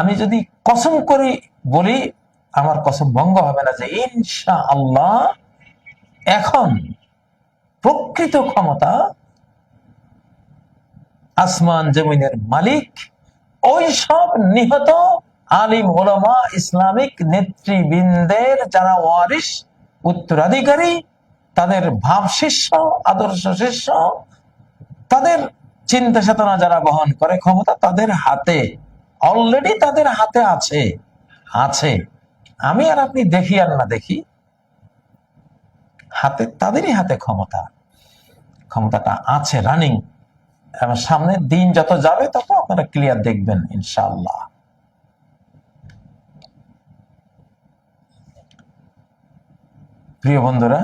আমি যদি কসম করি বলি, আমার কসম ভঙ্গ হবে না যে ইনশা আল্লাহ এখন প্রকৃত ক্ষমতা আসমান জমিনের মালিক, ওই সব নিহত আলিম ওলামা ইসলামিক নেতৃবৃন্দের যারা ওয়ারিস উত্তরাধিকারী, তাদের ভাব শিষ্য, আদর্শ শিষ্য, তাদের চিন্তা চেতনা যারা বহন করে ক্ষমতা, তাদের হাতে অলরেডি তাদের হাতে আছে। আছে। আমি আর আপনি দেখি আর না দেখি। হাতে, তাদেরই হাতে ক্ষমতা। ক্ষমতাটা আছে রানিং এবং সামনের দিন যত যাবে, তত আপনারা ক্লিয়ার দেখবেন, ইনশাআল্লাহ। প্রিয় বন্ধুরা,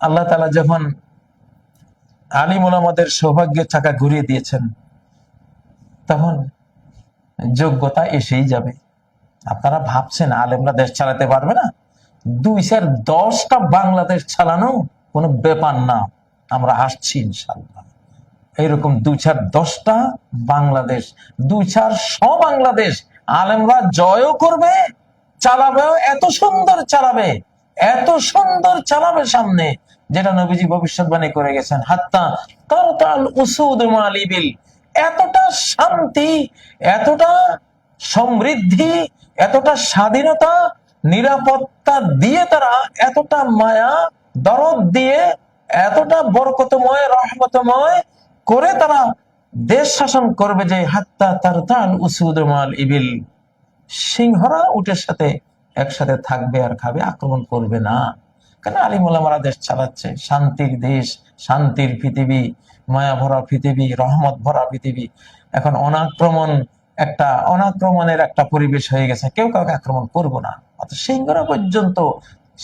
আল্লাহ তালা যখন আলিম ওলামাদের সৌভাগ্যের চাকা ঘুরিয়ে দিয়েছেন। তখন যোগ্যতা এসেই যাবে। আপনারা ভাবছেন, আলেমরা দেশ চালাতে পারবে না? দুই চার দশটা বাংলাদেশ চালানো কোনো ব্যাপার না। আমরা আসছি ইনশাল্লাহ এইরকম দুই চার দশটা বাংলাদেশ, দুই চার শ বাংলাদেশ আলেমরা জয়ও করবে, চালাবেও, এত সুন্দর চালাবে, এত সুন্দর চালাবে সামনে। যেটা নবীজি ভবিষ্যৎবাণী করে গেছেন। হাত্তা তাল উসুদ মালিবিল। এতটা শান্তি, এতটা সমৃদ্ধি, এতটা স্বাধীনতা, নিরাপত্তা দিয়ে তারা এতটা মায়া, দরদ দিয়ে, এতটা বরকতময়, রহমতময় করে তারা দেশ শাসন করবে যে হাত্তা তার তাল উসুদ মাল ইবিল সিংহরা উটের সাথে একসাথে থাকবে আর খাবে, আক্রমণ করবে না। কেন আলিমুল্লামারা দেশ চালাচ্ছে? শান্তির দেশ, শান্তির পৃথিবী, মায়া ভরা পৃথিবী, রহমত ভরা পৃথিবী। এখন অনাক্রমণ একটা, অনাক্রমণের একটা পরিবেশ হয়ে গেছে। কেউ কাউকে আক্রমণ করব না। অত সিংহরা পর্যন্ত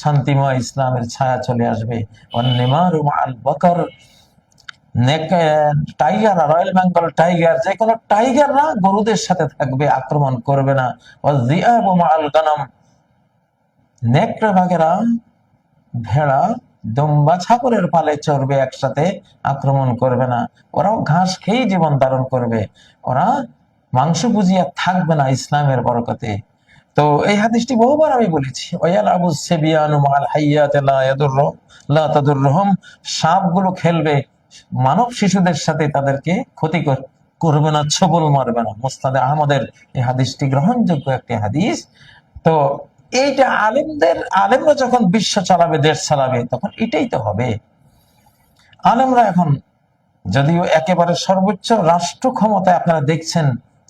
শান্তিময় ইসলামের ছায়া চলে আসবে। বকর টাইগার, রয়্যাল বেঙ্গল টাইগার, যে কোনো টাইগাররা গরুদের সাথে থাকবে, আক্রমণ করবে না। নেকড়ে বাঘেরা ভেড়া দম্বা ছাগলের পালে চড়বে একসাথে, আক্রমণ করবে না। ওরাও ঘাস খেয়েই জীবন ধারণ করবে। ওরা মাংস বুঝিয়া থাকবে না ইসলামের বরকতে। তো এই হাদিসটি বহুবার আমি বলেছি, ওয়াল আবু সেবিয়ানু মাল হাইয়াত লা ইয়াদুর লা তাদুররুহুম সাপগুলো খেলবে, মানব শিশুদের সাথে তাদেরকে ক্ষতি করবে না, ছবল মারবে না। মুস্তাদে আহমদের এই হাদিসটি গ্রহণযোগ্য একটি হাদিস। তো এইটা আলেমদের, আলেমরা যখন বিশ্ব চালাবে, দেশ চালাবে, তখন এটাই তো হবে। আলেমরা এখন যদিও একেবারে সর্বোচ্চ রাষ্ট্র ক্ষমতায় আপনারা দেখছেন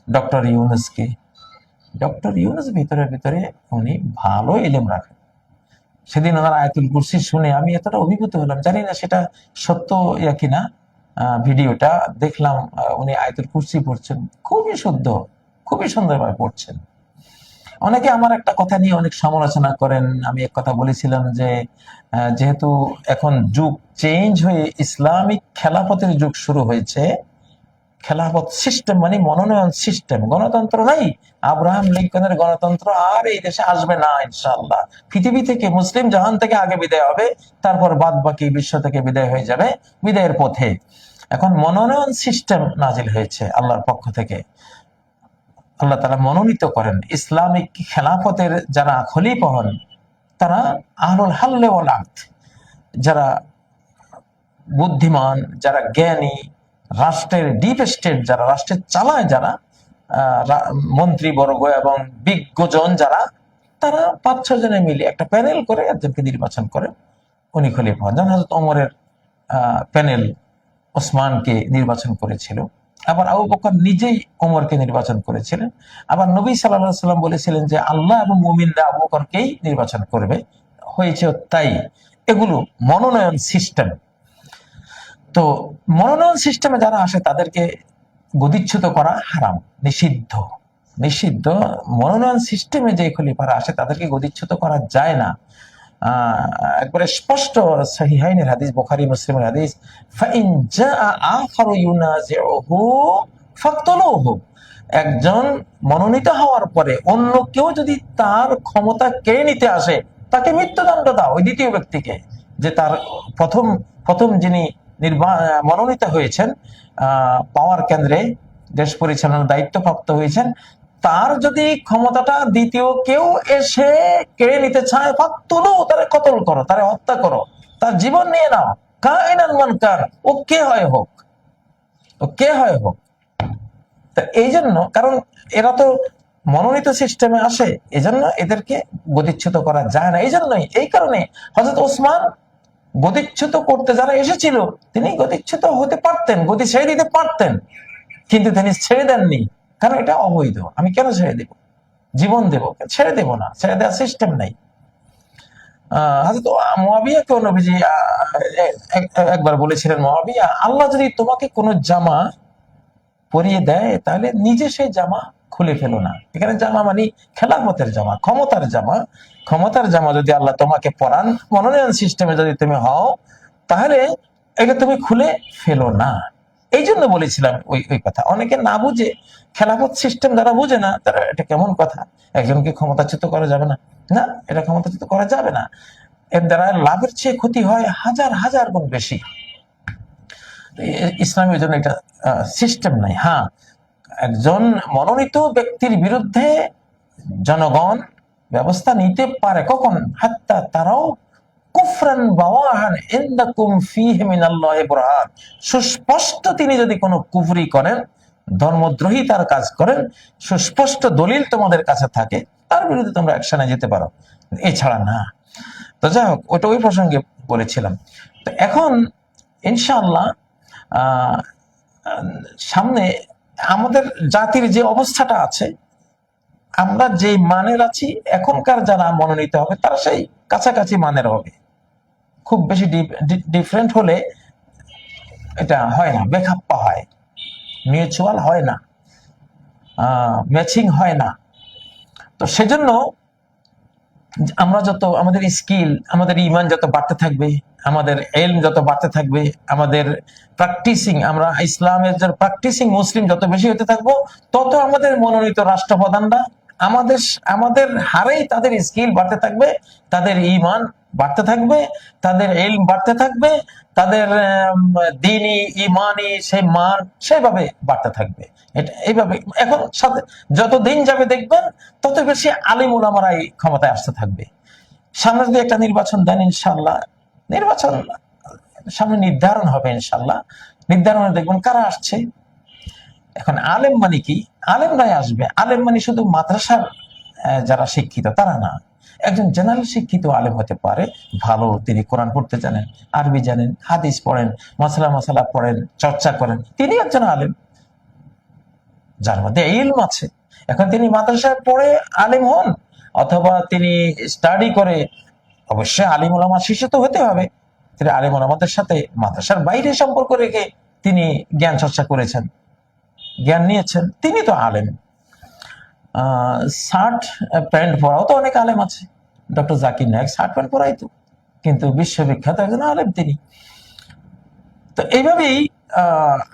ডক্টর ইউনুসকে, ডক্টর ইউনুস ভিতরে ভিতরে উনি ভালো এলেম রাখেন। সেদিন ওনার আয়াতুল কুরসি শুনে আমি এতটা অভিভূত হলাম, জানি না সেটা সত্য ইয়া কিনা ভিডিওটা দেখলাম উনি আয়াতুল কুরসি পড়ছেন, খুবই শুদ্ধ, খুবই সুন্দরভাবে পড়ছেন। অনেকে আমার একটা কথা নিয়ে অনেক সমালোচনা করেন। আমি এক কথা বলেছিলাম যে যেহেতু এখন যুগ চেঞ্জ হয়ে ইসলামিক খেলাফতের যুগ শুরু হয়েছে খেলাফত সিস্টেম মানে মনোনয়ন সিস্টেম গণতন্ত্র নাই। আব্রাহাম লিঙ্কনের গণতন্ত্র আর এই দেশে আসবে না ইনশাল্লাহ পৃথিবী থেকে মুসলিম জাহান থেকে আগে বিদায় হবে, তারপর বাদ বাকি বিশ্ব থেকে বিদায় হয়ে যাবে বিদায়ের পথে। এখন মনোনয়ন সিস্টেম নাজিল হয়েছে আল্লাহর পক্ষ থেকে। আল্লাহ তারা মনোনীত করেন। ইসলামিক খেলাফতের যারা খলিফা হন, তারা আহলুল হাল্লে যারা বুদ্ধিমান, যারা জ্ঞানী, রাষ্ট্রের ডিপ স্টেট যারা রাষ্ট্রের চালায় যারা মন্ত্রীবর্গ এবং বিজ্ঞজন যারা, তারা পাঁচ ছ জনে মিলে একটা প্যানেল করে একজনকে নির্বাচন করে। উনি খলিফা হন। যেমন হজরত প্যানেল ওসমানকে নির্বাচন করেছিল আবার আবু বকর নিজেই ওমরকে নির্বাচন করেছিলেন। আবার নবী সাল্লাহ সাল্লাম বলেছিলেন যে, আল্লাহ এবং মুমিনরা আবু বকরকেই নির্বাচন করবে। হয়েছে তাই। এগুলো মনোনয়ন সিস্টেম। তো মনোনয়ন সিস্টেমে যারা আসে, তাদেরকে গদিচ্ছুত করা হারাম, নিষিদ্ধ। নিষিদ্ধ মনোনয়ন সিস্টেমে যে খলিফারা আসে, তাদেরকে গদিচ্ছুত করা যায় না। একবারে স্পষ্ট সহিহাইনের হাদিস, বুখারী, মুসলিমের হাদিস একজন মনোনীত হওয়ার পরে অন্য কেউ যদি তার ক্ষমতা কেড়ে নিতে আসে, তাকে মৃত্যুদণ্ড দাও ওই দ্বিতীয় ব্যক্তিকে, যে তার প্রথম প্রথম যিনি মনোনীত হয়েছেন পাওয়ার কেন্দ্রে দেশ পরিচালনার দায়িত্বপ্রাপ্ত হয়েছেন তার যদি ক্ষমতাটা দ্বিতীয় কেউ এসে কেড়ে নিতে চায় ফাক্তুলু তারে কতল করো, তারে হত্যা করো, তার জীবন নিয়ে নাও। কায়নান মানকার, ও কে হয় হোক, ও কে হয় হোক। তা এই জন্য, কারণ এরা তো মনোনীত সিস্টেমে আসে, এজন্য এদেরকে গতিচ্ছুত করা যায় না। এই জন্যই, এই কারণে হজরত ওসমান গতিচ্ছুত করতে যারা এসেছিল, তিনি গতিচ্ছুত হতে পারতেন গতি ছেড়ে দিতে পারতেন, কিন্তু তিনি ছেড়ে দেননি। কারণ এটা অবৈধ। আমি কেন ছেড়ে দেব? জীবন দেব ছেড়ে দেব না। ছেড়ে দেওয়ার সিস্টেম নাই। মুয়াবিয়াকেও নবীজি একবার বলেছিলেন, মুয়াবিয়া, আল্লাহ যদি তোমাকে কোনো জামা পরিয়ে দেয়, তাহলে নিজে সেই জামা খুলে ফেলো না। এখানে জামা মানে খেলাফতের জামা, ক্ষমতার জামা। ক্ষমতার জামা যদি আল্লাহ তোমাকে পরান, মনোনয়ন সিস্টেমে যদি তুমি হও, তাহলে এটা তুমি খুলে ফেলো না। এই জন্য বলেছিলাম ওই ওই কথা। অনেকে না বুঝে খেলাফত সিস্টেম যারা বুঝে না, তারা এটা কেমন কথা? একজনকে ক্ষমতাচ্যুত করা যাবে না। না, এটা ক্ষমতাচ্যুত করা যাবে না। এর দ্বারা লাভের চেয়ে ক্ষতি হয় হাজার হাজার গুণ বেশি। ইসলামের জন্য এটা সিস্টেম নাই। হ্যাঁ একজন মনোনীত ব্যক্তির বিরুদ্ধে জনগণ ব্যবস্থা নিতে পারে। কখন? হাত্তা তারাও কুফরান বাওয়াহান ইনদাকুম সুস্পষ্ট তিনি যদি কোনো কুফরি করেন কাজ করেন, সুস্পষ্ট দলিল তোমাদের কাছে থাকে, তার বিরুদ্ধে তোমরা অ্যাকশনে যেতে পারো। এছাড়া না। তো যাই হোক, ওটা ওই প্রসঙ্গে বলেছিলাম। তো এখন, ইনশাআল্লাহ সামনে আমাদের জাতির যে অবস্থাটা আছে, আমরা যে মানের আছি, এখনকার যারা মনোনীত হবে, তারা সেই কাছাকাছি মানের হবে। খুব বেশি ডিফারেন্ট হলে এটা হয় না বেখাপ্পা হয়। মিউচুয়াল হয় না ম্যাচিং হয় না। তো সেজন্য আমরা যত, আমাদের স্কিল আমাদের ইমান যত বাড়তে থাকবে, আমাদের এলম যত বাড়তে থাকবে, আমাদের প্র্যাকটিসিং আমরা ইসলামের প্র্যাকটিসিং মুসলিম যত বেশি হতে থাকব, তত আমাদের মনোনীত রাষ্ট্রপ্রধানরা আমাদের আমাদের হারেই তাদের স্কিল বাড়তে থাকবে, তাদের ইমান বাড়তে থাকবে, তাদের এলম বাড়তে থাকবে, তাদের দিনই ইমানি সেই মান সেভাবে বাড়তে থাকবে। এটা এইভাবে এখন সাথে যত দিন যাবে দেখবেন, তত বেশি আলিম ওলামারাই ক্ষমতায় আসতে থাকবে। সামনে যদি একটা নির্বাচন দেন ইনশাল্লাহ নির্বাচন সামনে নির্ধারণ হবে ইনশাল্লাহ নির্ধারণে দেখবেন কারা আসছে? এখন আলেম মানে কি? আলেমরাই আসবে। আলেম মানে শুধু মাদ্রাসার যারা শিক্ষিত, তারা না। একজন জেনারেল শিক্ষিত আলেম হতে পারে। ভালো তিনি কোরআন পড়তে জানেন, আরবি জানেন, হাদিস পড়েন, মশলা মশলা পড়েন, চর্চা করেন, তিনি একজন আলেম। যার মধ্যে ইলম আছে। এখন তিনি মাদ্রাসায় পড়ে আলিম হন, অথবা তিনি স্টাডি করে, অবশ্যই আলিম ওলামা তো হতে হবে। তিনি আলিম ওলামাদের সাথে মাদ্রাসার বাইরে সম্পর্ক রেখে তিনি জ্ঞান চর্চা করেছেন। জ্ঞান নিয়েছেন। তিনি তো আলেম। শার্ট প্যান্ট পরাও তো অনেক আলেম আছে। Doctor Zakir Naik shirt pant পরাই তো, কিন্তু বিশ্ববিখ্যাত একজন আলেম তিনি। তো এইভাবেই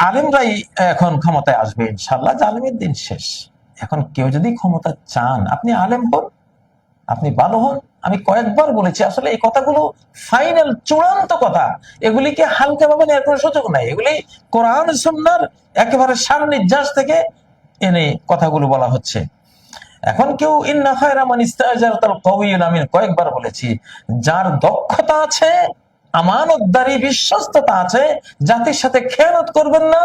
আলেমরাই এখন ক্ষমতায় আসবে ইনশাল্লাহ জালেমের দিন শেষ। এখন কেউ যদি ক্ষমতা চান, আপনি আলেম হন আপনি ভালো হন, আমি কয়েকবার বলেছি, আসলে এই কথাগুলো ফাইনাল চূড়ান্ত কথা। এগুলিকে হালকা ভাবে নেওয়ার কোনো সুযোগ নাই। এগুলি কোরআন, সুন্নার একেবারে সার নির্যাস থেকে এনে কথাগুলো বলা হচ্ছে। এখন কেউ, ইন্না খায়রা মান ইস্তাজারাতাল আমি কয়েকবার বলেছি, যার দক্ষতা আছে, আমানতদারি, বিশ্বস্ততা আছে, জাতির সাথে খেয়ানত করবেন না,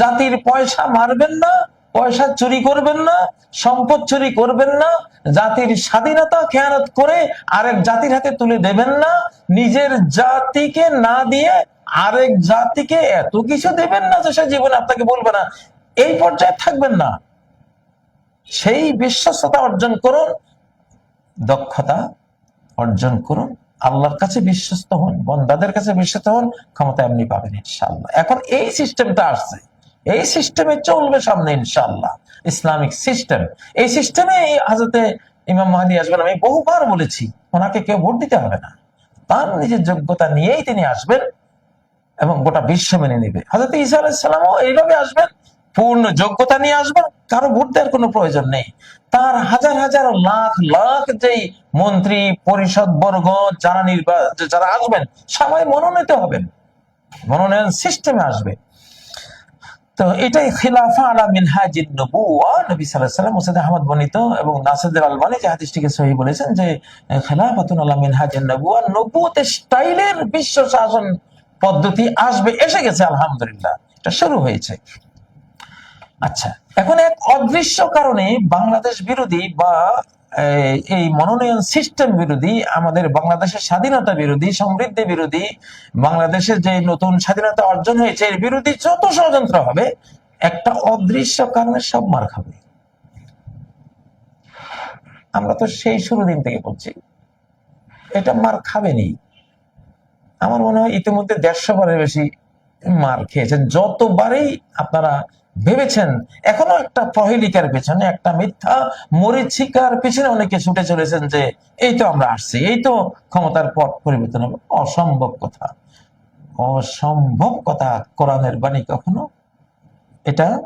জাতির পয়সা মারবেন না পয়সা চুরি করবেন না, সম্পদ চুরি করবেন না, জাতির স্বাধীনতা খেয়ানত করে আরেক জাতির হাতে তুলে দেবেন না, নিজের জাতিকে না দিয়ে আরেক জাতিকে এত কিছু দেবেন না যে সে জীবনে আপনাকে বলবে না। এই পর্যায়ে থাকবেন না। সেই বিশ্বস্ততা অর্জন করুন, দক্ষতা অর্জন করুন, আল্লাহর কাছে বিশ্বস্ত হন, বন্দাদের কাছে বিশ্বস্ত হন ক্ষমতা এমনি পাবেন ইনশাল্লাহ এখন এই সিস্টেমটা আসছে। এই সিস্টেমে চলবে সামনে ইনশাল্লাহ ইসলামিক সিস্টেম এই সিস্টেমে হাজতে ইমাম মাহাদি আসবেন, আমি বহুবার বলেছি, ওনাকে কেউ ভোট দিতে হবে না। তার নিজের যোগ্যতা নিয়েই তিনি আসবেন এবং গোটা বিশ্ব মেনে নেবে। হাজরত ঈসা আলাইসালামও এইভাবে আসবেন, পূর্ণ যোগ্যতা নিয়ে আসবেন, কারও ভোট দেওয়ার কোনো প্রয়োজন নেই। তার হাজার হাজার লাখ লাখ যেই মন্ত্রী, পরিষদ বর্গ, যারা নির্বা, যারা আসবেন, সবাই মনোনীত হবেন। মনোনয়ন সিস্টেমে আসবে। তো এটাই খিলাফা আলা নবুয়া নবী আলাইহি সাল্লাম মুসাদ আহমদ এবং নাসিরুল আলবানী যে হাদিসটিকে সহি বলেছেন যে আলা নবুয়া নবুয়তের স্টাইলের বিশ্ব শাসন পদ্ধতি আসবে, এসে গেছে, আলহামদুলিল্লাহ। এটা শুরু হয়েছে। আচ্ছা এখন এক অদৃশ্য কারণে বাংলাদেশ বিরোধী বা এই- মনোনয়ন সিস্টেম বিরোধী, আমাদের বাংলাদেশের স্বাধীনতা বিরোধী, সমৃদ্ধি বিরোধী, বাংলাদেশের যে নতুন স্বাধীনতা অর্জন হয়েছে, এর বিরোধী যত ষড়যন্ত্র হবে, একটা অদৃশ্য কারণে সব মার খাবে। আমরা তো সেই শুরু দিন থেকে বলছি, এটা মার খাবেনি। আমার মনে হয় ইতিমধ্যে দেড়শো বারের বেশি মার খেয়েছেন। যতবারই আপনারা ভেবেছেন? এখনও একটা প্রহেলিকার পেছনে, একটা মিথ্যা মরিচিকার পেছনে অনেকে ছুটে চলেছেন যে, এই তো আমরা আসছি, এই তো ক্ষমতার পথ পরিবর্তন হবে। অসম্ভব কথা। অসম্ভব কথা কোরআনের বাণী কখনো। এটা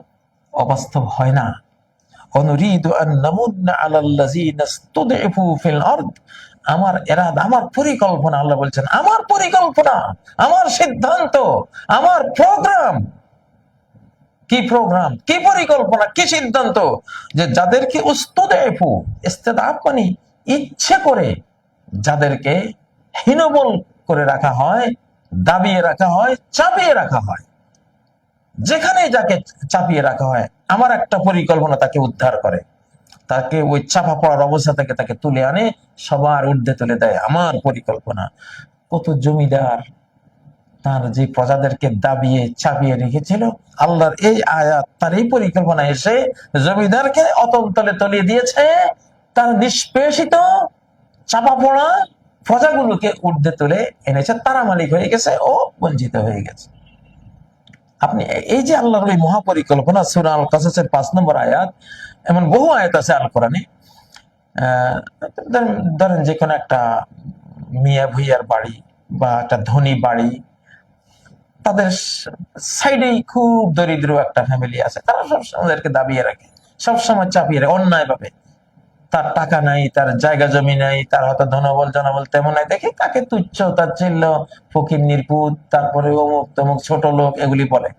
অবাস্তব হয় না। অনুরিদ আমার এরাদ, আমার পরিকল্পনা, আল্লাহ বলছেন, আমার পরিকল্পনা, আমার সিদ্ধান্ত, আমার প্রোগ্রাম কি প্রোগ্রাম কি পরিকল্পনা, কি সিদ্ধান্ত? যে যাদেরকে উস্তুদেফু ইস্তেদাফ মানে ইচ্ছে করে যাদেরকে হীনবল করে রাখা হয়, দাবিয়ে রাখা হয়, চাপিয়ে রাখা হয়। যেখানে যাকে চাপিয়ে রাখা হয়, আমার একটা পরিকল্পনা তাকে উদ্ধার করে। তাকে ওই চাপা পড়ার অবস্থা থেকে তাকে তুলে আনে, সবার ঊর্ধ্বে তুলে দেয়। আমার পরিকল্পনা। কত জমিদার তার যে প্রজাদেরকে দাবিয়ে চাপিয়ে রেখেছিল, আল্লাহর এই আয়াত, তার এই পরিকল্পনা এসে জমিদারকে অতল তলে তলিয়ে দিয়েছে। তার নিষ্পেষিত চাপা পড়া প্রজাগুলোকে উর্ধে তুলে এনেছে, তারা মালিক হয়ে গেছে ও বঞ্চিত হয়ে গেছে। আপনি এই যে আল্লাহর ওই মহাপরিকল্পনা, সুরা আল কাসাসের পাঁচ নম্বর আয়াত, এমন বহু আয়াত আছে আল কোরআনে ধরেন যে কোনো একটা মিয়া ভুইয়ার বাড়ি বা একটা ধনী বাড়ি তাদের সাইডেই খুব দরিদ্র একটা ফ্যামিলি আছে। তারা সবসময় ওদেরকে দাবিয়ে রাখে। সবসময় চাপিয়ে রাখে, অন্যায় ভাবে। তার টাকা নাই, তার জায়গা জমি নাই, তার হয়তো ধনবল, জনবল তেমন নাই। দেখে তাকে তুচ্ছ? তার চিল্ল ফকির নির্পুত তারপরে অমুক তমুক ছোট লোক, এগুলি বলে।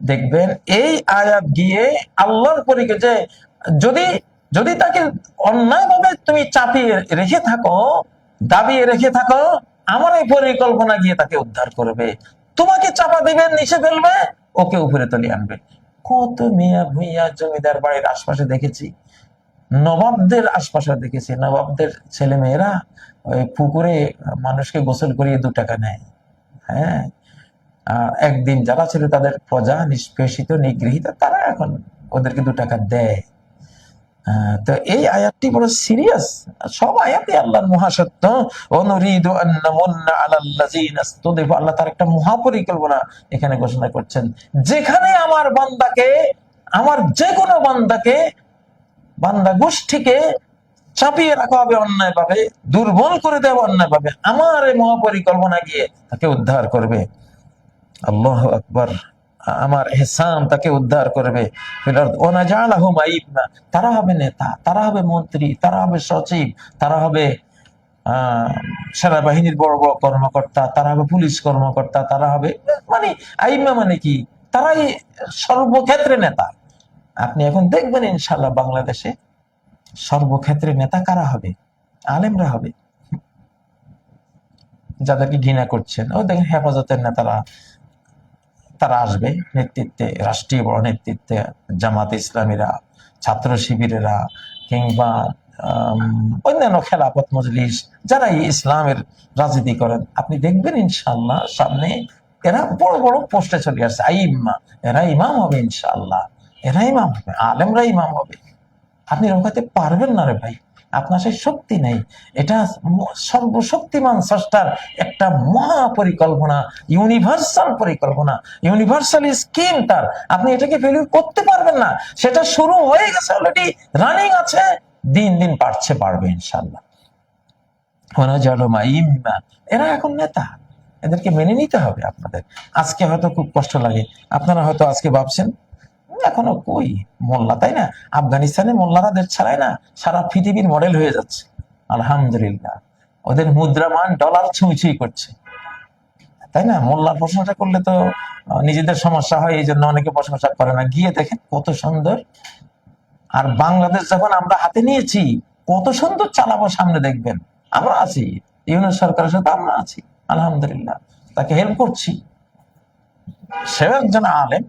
দেখবেন এই আয়াত গিয়ে আল্লাহর পরীকে যে যদি যদি তাকে অন্যায়ভাবে তুমি চাপিয়ে রেখে থাকো, দাবিয়ে রেখে থাকো, আমার এই পরিকল্পনা গিয়ে তাকে উদ্ধার করবে। তোমাকে চাপা দিবে নিচে ফেলবে, ওকে উপরে তুলে আনবে। কত মিয়া ভুইয়া জমিদার বাড়ির আশপাশে দেখেছি। নবাবদের আশপাশে দেখেছি। নবাবদের ছেলে মেয়েরা ওই পুকুরে মানুষকে গোসল করিয়ে দু টাকা নেয়। হ্যাঁ? একদিন যারা ছিল তাদের প্রজা, নিষ্পেষিত, নিগৃহীত, তারা এখন ওদেরকে দু টাকা দেয়। তো এই আয়াতটি বড় সিরিয়াস সব আয়াতে আল্লাহর মহাসত্য। আল্লাহ তার একটা মহাপরিকল্পনা এখানে ঘোষণা করছেন। যেখানে আমার বান্দাকে, আমার যে কোনো বান্দাকে, বান্দা গোষ্ঠীকে চাপিয়ে রাখা হবে অন্যায় ভাবে দুর্বল করে দেওয়া অন্যায় ভাবে আমার এই মহাপরিকল্পনা গিয়ে তাকে উদ্ধার করবে। আল্লাহ আকবর। আমার হেসান তাকে উদ্ধার করবে। তারা হবে নেতা, তারা হবে মন্ত্রী, তারা হবে সচিব, তারা হবে সেনাবাহিনীর বড় বড় কর্মকর্তা, তারা হবে পুলিশ কর্মকর্তা, তারা হবে মানে আইম্মা মানে কি? তারাই সর্বক্ষেত্রে নেতা। আপনি এখন দেখবেন ইনশাল্লাহ বাংলাদেশে সর্বক্ষেত্রে নেতা কারা হবে? আলেমরা হবে। যাদেরকে ঘৃণা করছেন। ও দেখেন হেফাজতের নেতারা। তারা আসবে নেতৃত্বে, রাষ্ট্রীয় বড় নেতৃত্বে, জামাত ইসলামীরা, ছাত্র শিবিরেরা কিংবা অন্যান্য খেলাপথ মজলিস যারা ইসলামের রাজনীতি করেন। আপনি দেখবেন ইনশাল্লাহ সামনে এরা বড় বড় পোস্টে চলে আসছে। আই আইম্মা, এরা ইমাম হবে ইনশাল্লাহ এরা ইমাম হবে, আলেমরা ইমাম হবে। আপনি রোকাতে পারবেন না রে ভাই। আপনার সেই শক্তি নেই। এটা সর্বশক্তিমান স্রষ্টার একটা মহা পরিকল্পনা ইউনিভার্সাল পরিকল্পনা ইউনিভার্সাল স্কিম তার। আপনি এটাকে ফেলিউ করতে পারবেন না। সেটা শুরু হয়ে গেছে অলরেডি রানিং আছে, দিন দিন পারছে পারবে ইনশাল্লাহ এরা এখন নেতা। এদেরকে মেনে নিতে হবে আপনাদের। আজকে হয়তো খুব কষ্ট লাগে। আপনারা হয়তো আজকে ভাবছেন এখনও কই? মোল্লা, তাই না? আফগানিস্তানে মোল্লারা দেশ ছাড়ায় না, সারা পৃথিবীর মডেল হয়ে যাচ্ছে। আলহামদুলিল্লাহ। ওদের মুদ্রামান ডলার ছুঁই ছুঁই করছে। তাই না? মোল্লার প্রশংসা করলে তো নিজেদের সমস্যা হয় এই জন্য অনেকে প্রশংসা করে না। গিয়ে দেখেন কত সুন্দর। আর বাংলাদেশ যখন আমরা হাতে নিয়েছি, কত সুন্দর চালাবো সামনে দেখবেন। আমরা আছি। ইউনিয়ন সরকারের সাথে আমরা আছি। আলহামদুলিল্লাহ। তাকে হেল্প করছি। সেও একজন আলেম।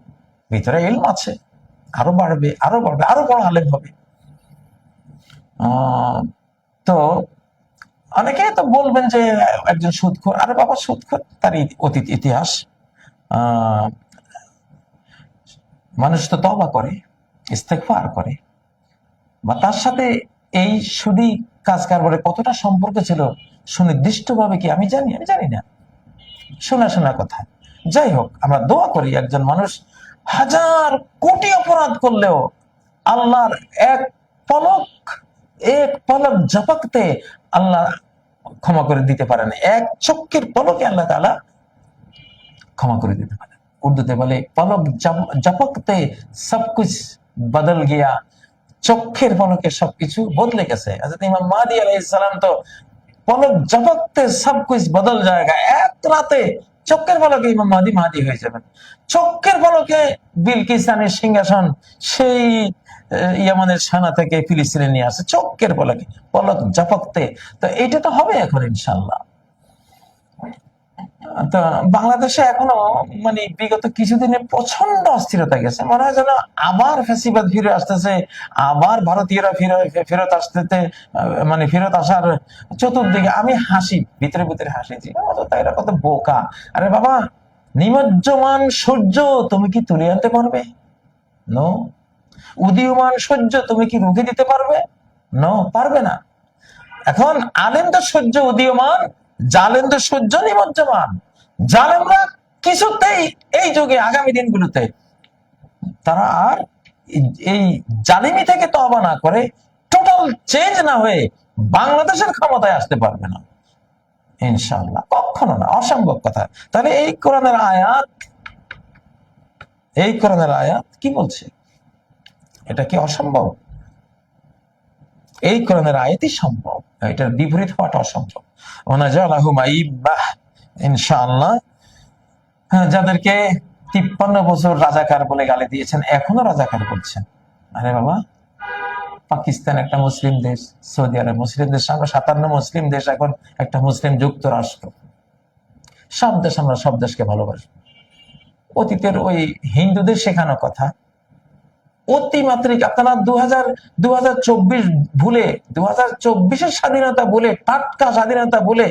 ভিতরে এলম আছে। আরও বাড়বে আরও বাড়বে, আরও বড় আলেম হবে। তো অনেকে তো বলবেন যে একজন সুদখোর আরে বাবা সুদখোর তার অতীত, ইতিহাস। মানুষ তো তবা করে ইস্তেকফার করে। বা তার সাথে এই সুদি কাজ কারবারে কতটা সম্পর্ক ছিল সুনির্দিষ্ট ভাবে কি আমি জানি? আমি জানি না। শোনা শোনা কথা। যাই হোক, আমরা দোয়া করি একজন মানুষ হাজার কোটি অপরাধ করলেও আল্লাহর এক পলক এক পলক ঝপকতে আল্লাহ ক্ষমা করে দিতে পারেন। এক চক্কের পলকে আল্লাহ তাআলা ক্ষমা করে দিতে পারেন। উর্দুতে বলে, পলক ঝপকতে সবকুছ বদল গিয়া চক্ষের পলকে সবকিছু বদলে গেছে। ইমাম মাহদি আলাইহিস তো পলক ঝপকতে সবকিছু বদল জায়গা এক রাতে চক্কের পলকে ইমাম মাদি মাদি হয়ে যাবেন। চক্ষের পলকে বিলকিস্তানের সিংহাসন সেই ইয়ামানের সানা থেকে ফিলিস্তিনে নিয়ে আসে। চক্কের পলকে পলক ঝপকতে তো এটা তো হবে এখন ইনশাল্লাহ তো বাংলাদেশে এখনও মানে বিগত কিছুদিনে প্রচণ্ড অস্থিরতা গেছে। মনে হয় যেন আবার ফ্যাসিবাদ ফিরে আসতেছে, আবার ভারতীয়রা ফিরে, ফেরত আসতেতে মানে ফেরত আসার চতুর্দিকে। আমি হাসি, ভিতরে ভিতরে হাসি এরা কত বোকা। আরে বাবা, নিমজ্জমান সূর্য তুমি কি তুলে আনতে পারবে? নো উদীয়মান সূর্য তুমি কি রুখে দিতে পারবে? নো পারবে না। এখন আলেম তো সূর্য উদীয়মান জালেম তো সূর্য নিমজ্জমান। জালেমরা কিছুতেই এই যুগে, আগামী দিনগুলোতে তারা আর এই- এই জালিমি থেকে তবা না করে টোটাল চেঞ্জ না হয়ে বাংলাদেশের ক্ষমতায় আসতে পারবে না। ইনশাল্লাহ কখনো না, অসম্ভব কথা। তাহলে এই কোরআনের আয়াত, এই কোরআনের আয়াত কি বলছে? এটা কি অসম্ভব? এই কোরআনের আয়াতই সম্ভব এটার বিপরীত হওয়াটা অসম্ভব ওনাজালাহু মাইবাহ ইনশাআল্লাহ। হ্যাঁ, যাদেরকে তিপ্পান্ন বছর রাজাকার বলে গালি দিয়েছেন এখনও রাজাকার বলছেন। আরে বাবা পাকিস্তান একটা মুসলিম দেশ সৌদি আরব মুসলিম দেশ আমরা সাতান্ন মুসলিম দেশ এখন একটা মুসলিম যুক্তরাষ্ট্র। সব দেশ আমরা সব দেশকে ভালোবাসি। অতীতের ওই হিন্দুদের শেখানো কথা অতিমাত্রিক, আপনারা দু হাজার ভুলে দু হাজার স্বাধীনতা বলে টাটকা স্বাধীনতা বলে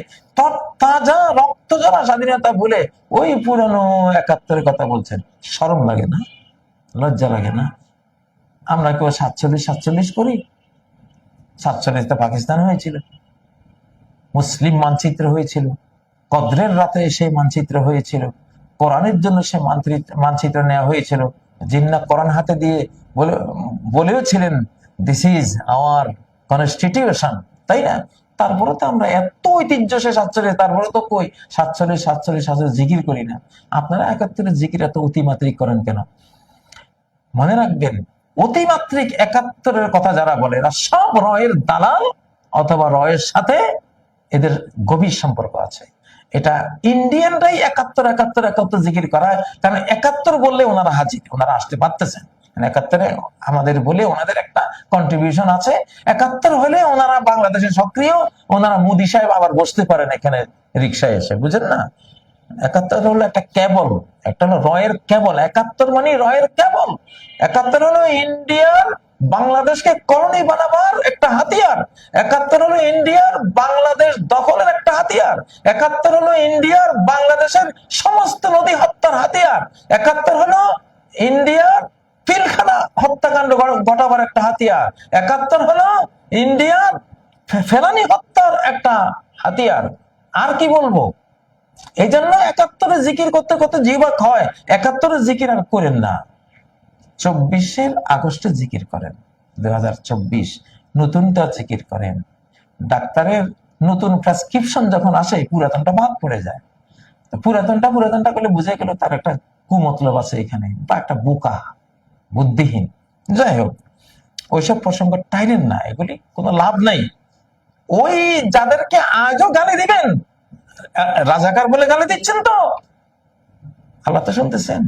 তাজা রক্ত জরা স্বাধীনতা বলে ওই পুরনো একাত্তরের কথা বলছেন। শরম লাগে না? লজ্জা লাগে না? আমরা কেউ সাতচল্লিশ সাতচল্লিশ করি? সাতচল্লিশ তো পাকিস্তান হয়েছিল। মুসলিম মানচিত্র হয়েছিল। কদ্রের রাতে সেই মানচিত্র হয়েছিল। কোরআনের জন্য সে মানচিত্র নেওয়া হয়েছিল। জিন্না কোরআন হাতে দিয়ে বলে, বলেও ছিলেন দিস ইজ আওয়ার কনস্টিটিউশন তাই না? তারপরে তো আমরা এত ঐতিহ্য সে সাতচল্লিশ, তারপরে তো কই? সাতচল্লিশ সাতচল্লিশ সাতচল্লিশ জিকির করি না। আপনারা একাত্তরের জিকির এত অতিমাত্রিক করেন কেন? মনে রাখবেন, অতিমাত্রিক একাত্তরের কথা যারা বলে, এরা সব রয়ের দালাল অথবা রয়ের সাথে এদের গভীর সম্পর্ক আছে। এটা ইন্ডিয়ানরাই একাত্তর একাত্তর একাত্তর জিকির করায়, কারণ একাত্তর বললে ওনারা হাজির, ওনারা আসতে পারতেছেন। একাত্তরে আমাদের বলে ওনাদের একটা কন্ট্রিবিউশন আছে। একাত্তর হলে ওনারা বাংলাদেশে সক্রিয়, ওনারা মোদি সাহেব আবার বসতে পারেন এখানে রিক্সায় এসে, বুঝেন না? একাত্তর হলো একটা কেবল, একটা হলো রয়ের কেবল। একাত্তর মানে রয়ের কেবল। একাত্তর হলো ইন্ডিয়ার বাংলাদেশকে কলোনি বানাবার একটা হাতিয়ার। একাত্তর হলো ইন্ডিয়ার বাংলাদেশ দখলের একটা হাতিয়ার। একাত্তর হলো ইন্ডিয়ার বাংলাদেশের সমস্ত নদী হত্যার হাতিয়ার। একাত্তর হলো ইন্ডিয়ার পিলখানা হত্যাকাণ্ড ঘটাবার একটা হাতিয়ার। একাত্তর হলো ইন্ডিয়ার ফেলানি হত্যার একটা হাতিয়ার। আর কি বলব? এই জন্য একাত্তরে জিকির করতে করতে হয়। একাত্তরে জিকির আর করেন না। চব্বিশের আগস্টে জিকির করেন। নতুনটা জিকির করেন। ডাক্তারের নতুন প্রেসক্রিপশন যখন আসে, পুরাতনটা বাদ পড়ে যায়। পুরাতনটা পুরাতনটা করলে বুঝে গেল তার একটা কুমতলব আছে এখানে, বা একটা বোকা। বুদ্ধিহীন। যাই হোক, ওইসব প্রসঙ্গ টাইলেন না, এগুলি কোনো লাভ নাই। ওই যাদেরকে আজও গালি দিবেন রাজাকার বলে গালি দিচ্ছেন তো। আল্লাহ তো শুনতেছেন।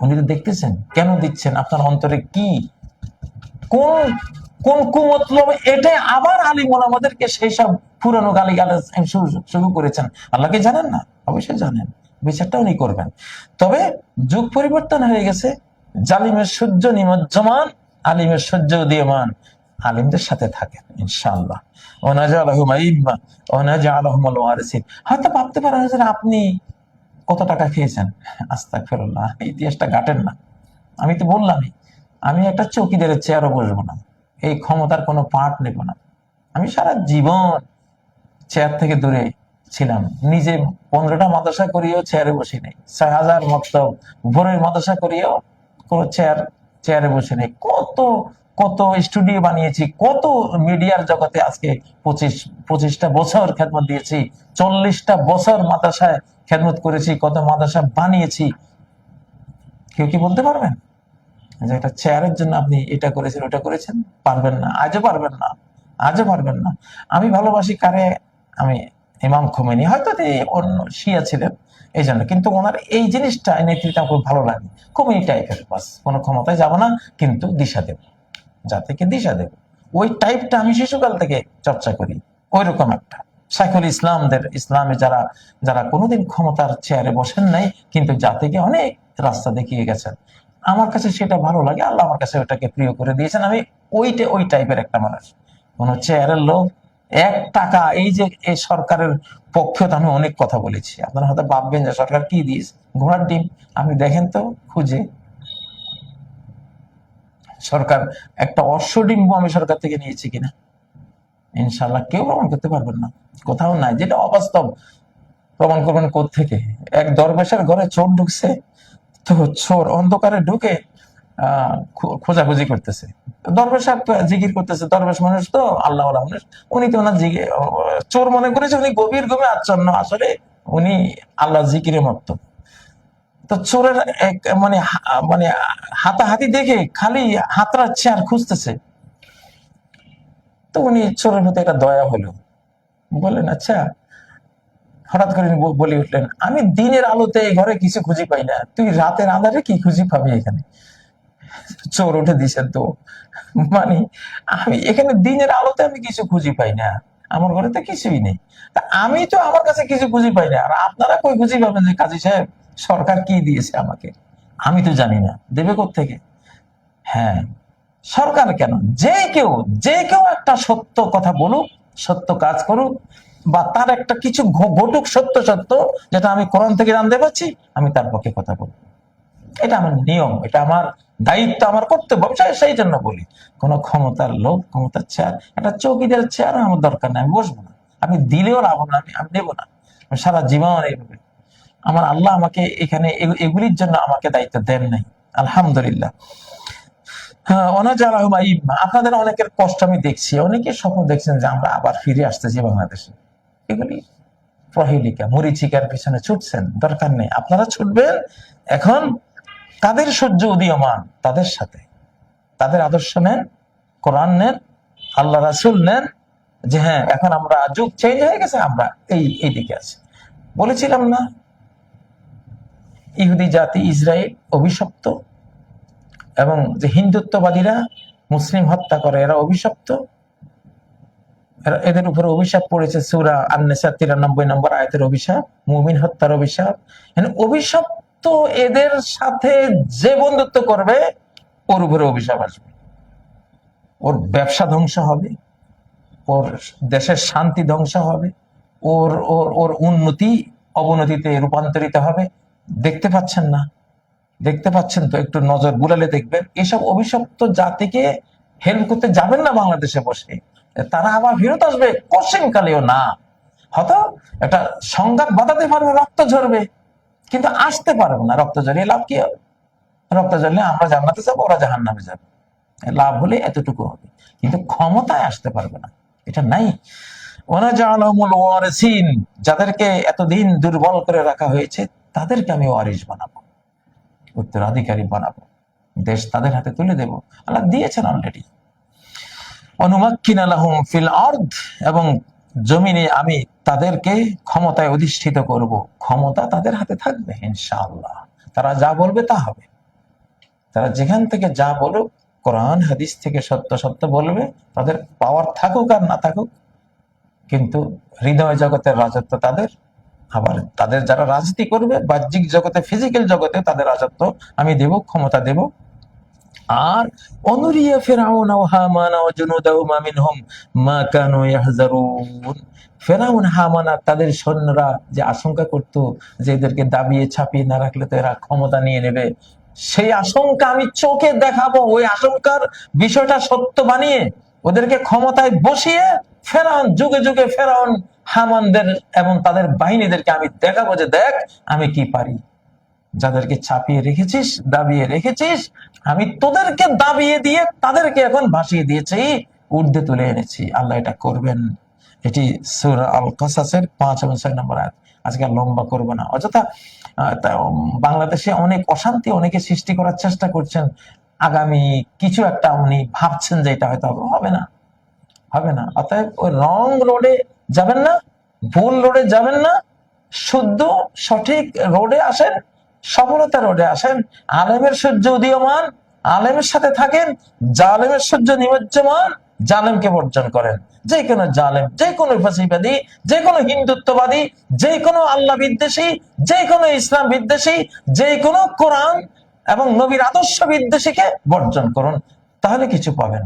উনি তো দেখতেছেন, কেন দিচ্ছেন, আপনার অন্তরে কি? কোন কোন কুমতলব, এটাই আবার আলিম আমাদেরকে সেই সব পুরানো গালি শুরু- শুরু করেছেন। আল্লাহকে জানেন না? অবশ্যই জানেন। বিচারটা উনি করবেন। তবে যুগ পরিবর্তন হয়ে গেছে জালিমের সূর্য নিমজ্জমান, আলিমের সূর্য উদীয়মান। আলিমদের সাথে থাকেন, ইনশাআল্লাহ। ওনাজালাহুম আইম্মা ওনাজালাহুমুল ওয়ারিসিন হয়তো ভাবতে পারেন যে আপনি কত টাকা খেয়েছেন? আস্তাগফিরুল্লাহ ইতিহাসটা না। আমি তো বললামই, আমি একটা চৌকিদারের চেয়ারও বসবো না। এই ক্ষমতার কোনো পার্ট নেব না। আমি সারা জীবন চেয়ার থেকে দূরে ছিলাম। নিজে পনেরোটা মাদ্রাসা করিয়েও চেয়ারে বসি নাই ছয় হাজার মক্তব ভোরের মাদ্রাসা করিয়েও কোনো চেয়ার চেয়ারে বসে নেই। কত কত স্টুডিও বানিয়েছি, কত মিডিয়ার জগতে আজকে পঁচিশ, পঁচিশটা বছর খেদমত দিয়েছি, চল্লিশটা বছর মাদ্রাসায় খেদমত করেছি, কত মাদ্রাসা বানিয়েছি। কেউ কি বলতে পারবেন? যে একটা চেয়ারের জন্য আপনি এটা করেছেন, ওটা করেছেন? পারবেন না, আজও পারবেন না, আজও পারবেন না। আমি ভালোবাসি কারে? আমি ইমাম খোমেনি। হয়তো তিনি অন্য শিয়া ছিলেন। এই জন্য কিন্তু ওনার এই জিনিসটা নেতৃত্ব আমার খুব ভালো লাগে। খোমেনি টাইপের বাস কোনো ক্ষমতায় যাব না, কিন্তু দিশা দেব। জাতিকে দিশা দেব। ওই টাইপটা আমি শিশুকাল থেকে চর্চা করি। ওই রকম একটা। সাইকুল ইসলামদের, ইসলামে যারা যারা কোনোদিন ক্ষমতার চেয়ারে বসেন নাই, কিন্তু জাতিকে অনেক রাস্তা দেখিয়ে গেছেন। আমার কাছে সেটা ভালো লাগে। আল্লাহ আমার কাছে ওটাকে প্রিয় করে দিয়েছেন। আমি ওইটা, ওই টাইপের একটা মানুষ। কোনো চেয়ারের লোক এক টাকা, এই যে এই সরকারের পক্ষে তো আমি অনেক কথা বলেছি। আপনারা হয়তো ভাববেন যে সরকার কি দিস ঘোড়ার ডিম। আপনি দেখেন তো, খুঁজে। সরকার, একটা অশ্বডিম্ব আমি সরকার থেকে নিয়েছি কিনা? ইনশাল্লাহ কেউ প্রমাণ করতে পারবেন না। কোথাও নাই। যেটা অবাস্তব, প্রমাণ করবেন থেকে এক দরবেশের ঘরে চোর ঢুকছে, তো চোর অন্ধকারে ঢুকে খোঁজাখুঁজি করতেছে। দরবেশ জিকির করতেছে, দরবেশ মানুষ তো আল্লাহ মানুষ। উনি তো ওনার চোর মনে করেছে, উনি গভীর আচ্ছন্ন। আসলে উনি আল্লাহ জিকিরে মত্ত। তো চোরের এক মানে মানে হাতাহাতি দেখে খালি হাতড়াচ্ছে আর খুঁজতেছে। তো উনি চোরের প্রতি একটা দয়া হলো। বললেন আচ্ছা। হঠাৎ করে বলে উঠলেন, আমি দিনের আলোতে এই ঘরে কিছু খুঁজে পাই না। তুই রাতের আধারে কি খুঁজে পাবি এখানে? চোর উঠে দিছে তো। মানে আমি এখানে দিনের আলোতে আমি কিছু খুঁজে পাই না। আমার ঘরে তো কিছুই নেই। আমি তো আমার কাছে কিছু খুঁজে পাই না। আর আপনারা কই খুঁজে পাবেন যে কাজী সাহেব, সরকার কি দিয়েছে আমাকে? আমি তো জানি না। দেবে থেকে হ্যাঁ সরকার কেন? যে কেউ যে কেউ একটা সত্য কথা বলুক, সত্য কাজ করুক, বা তার একটা কিছু ঘটুক সত্য সত্য, যেটা আমি কোরআন থেকে জানতে পারছি, আমি তার পক্ষে কথা বলব। এটা আমার নিয়ম, এটা আমার দায়িত্ব আমার কর্তব্য আমি সেই- জন্য বলি কোন ক্ষমতার লোভ ক্ষমতার চেয়ার একটা চৌকিদার চেয়ার আমার দরকার নেই আমি বসবো না। আমি দিলেও লাভ না আমি আমি নেব না। আমি সারা জীবন এইভাবে। আমার আল্লাহ আমাকে এখানে এগু- এগুলির জন্য আমাকে দায়িত্ব দেন নাই। আলহামদুলিল্লাহ। হ্যাঁ, আপনাদের অনেকের কষ্ট আমি দেখছি অনেকে স্বপ্ন দেখছেন যে আমরা আবার ফিরে আসতেছি বাংলাদেশে। এগুলি প্রহেলিকা মরিচিকার পিছনে ছুটছেন দরকার নেই। আপনারা ছুটবেন এখন কাদের সূর্য উদীয়মান তাদের সাথে। তাদের আদর্শ নেন, কোরআন নেন, আল্লাহ রাসুল নেন, যে হ্যাঁ এখন আমরা যুগ চেঞ্জ হয়ে গেছে, আমরা এই এই দিকে আছি। বলেছিলাম না, ইহুদি জাতি ইসরায়েল অভিশপ্ত এবং যে হিন্দুত্ববাদীরা মুসলিম হত্যা করে, এরা অভিশপ্ত। এদের উপরে অভিশাপ পড়েছে সুরা আন্নেসা তিরানব্বই নম্বর আয়তের অভিশাপ, মুমিন হত্যার অভিশাপ। মানে অভিশপ্ত এদের সাথে যে বন্ধুত্ব করবে, ওর উপরে অভিশাপ আসবে। ওর ব্যবসা ধ্বংস হবে, ওর দেশের শান্তি ধ্বংস হবে, ওর ওর ওর উন্নতি অবনতিতে রূপান্তরিত হবে। দেখতে পাচ্ছেন না, দেখতে পাচ্ছেন তো, একটু নজর বুলালে দেখবেন। এসব অভিশপ্ত জাতিকে হেল্প করতে যাবেন না বাংলাদেশে বসে। তারা আবার ফেরত আসবে কশিন কালেও না। হয়তো একটা সংঘাত বাঁধাতে পারবে, রক্ত ঝরবে। কিন্তু আসতে পারবে না, রক্ত ঝরিয়ে লাভ কি হবে? রক্ত ঝরলে আমরা জান্নাতে যাব, ওরা জাহান নামে যাবে লাভ হলে এতটুকু হবে। কিন্তু ক্ষমতায় আসতে পারবে না, এটা নাই। ওনাজালাহুমুল ওয়ারিসিন, যাদেরকে এতদিন দুর্বল করে রাখা হয়েছে, তাদেরকে আমি ওয়ারিস বানাবো, উত্তরাধিকারী বানাবো। দেশ তাদের হাতে তুলে দেব। আল্লাহ দিয়েছেন অলরেডি অনুমাক্কিন আলাহুম ফিল অর্ধ এবং জমিনে আমি তাদেরকে ক্ষমতায় অধিষ্ঠিত করব। ক্ষমতা তাদের হাতে থাকবে, ইনশাআল্লাহ। তারা যা বলবে তা হবে। তারা যেখান থেকে যা বলুক, কোরআন, হাদিস থেকে সত্য সত্য বলবে, তাদের পাওয়ার থাকুক আর না থাকুক, কিন্তু হৃদয় জগতের রাজত্ব তাদের। আবার তাদের যারা রাজনীতি করবে, বাহ্যিক জগতে ফিজিক্যাল জগতে তাদের রাজত্ব আমি দেব, ক্ষমতা দেব। আর অনুরিয়া ফেরাউন ও হামান ও জুনুদাহুমা মিনহুম মা কানু ইয়াহজারুন। ফেরাউন, হামান তাদের সৈন্যরা যে আশঙ্কা করত যে এদেরকে দাবিয়ে ছাপিয়ে না রাখলে তো এরা ক্ষমতা নিয়ে নেবে, সেই আশঙ্কা আমি চোখে দেখাবো। ওই আশঙ্কার বিষয়টা সত্য বানিয়ে ওদেরকে ক্ষমতায় বসিয়ে ফেরাউন, যুগে যুগে ফেরাউন, হামানদের এবং তাদের বাহিনীদেরকে আমি দেখাবো যে দেখ আমি কি পারি। যাদেরকে ছাপিয়ে রেখেছিস, দাবিয়ে রেখেছিস, আমি তোদেরকে দাবিয়ে দিয়ে তাদেরকে এখন ভাসিয়ে দিয়েছি, ঊর্ধ্বে তুলে এনেছি। আল্লাহ এটা করবেন। এটি সুর আল কাসাসের পাঁচ এবং ছয় নম্বর আয়াত। আজকে লম্বা করব না। অযথা বাংলাদেশে অনেক অশান্তি অনেকে সৃষ্টি করার চেষ্টা করছেন। আগামী কিছু একটা উনি ভাবছেন যে এটা হয়তো হবে না। হবে না। অতএব ওই রং রোডে যাবেন না, ভুল রোডে যাবেন না। শুদ্ধ, সঠিক রোডে আসেন। সফলতা রোডে আসেন, আলেমের সূর্য উদীয়মান, আলেমের সাথে থাকেন, জালেমের সূর্য নিমজ্জমান, জালেমকে বর্জন করেন। যে কোনো জালেম, যে কোনো ফাঁসিবাদী, যে কোনো হিন্দুত্ববাদী, যে কোনো আল্লাহ বিদ্বেষী, যে কোনো ইসলাম বিদ্বেষী, যে কোনো কোরআন এবং নবীর আদর্শ বিদ্বেষীকে বর্জন করুন, তাহলে কিছু পাবেন।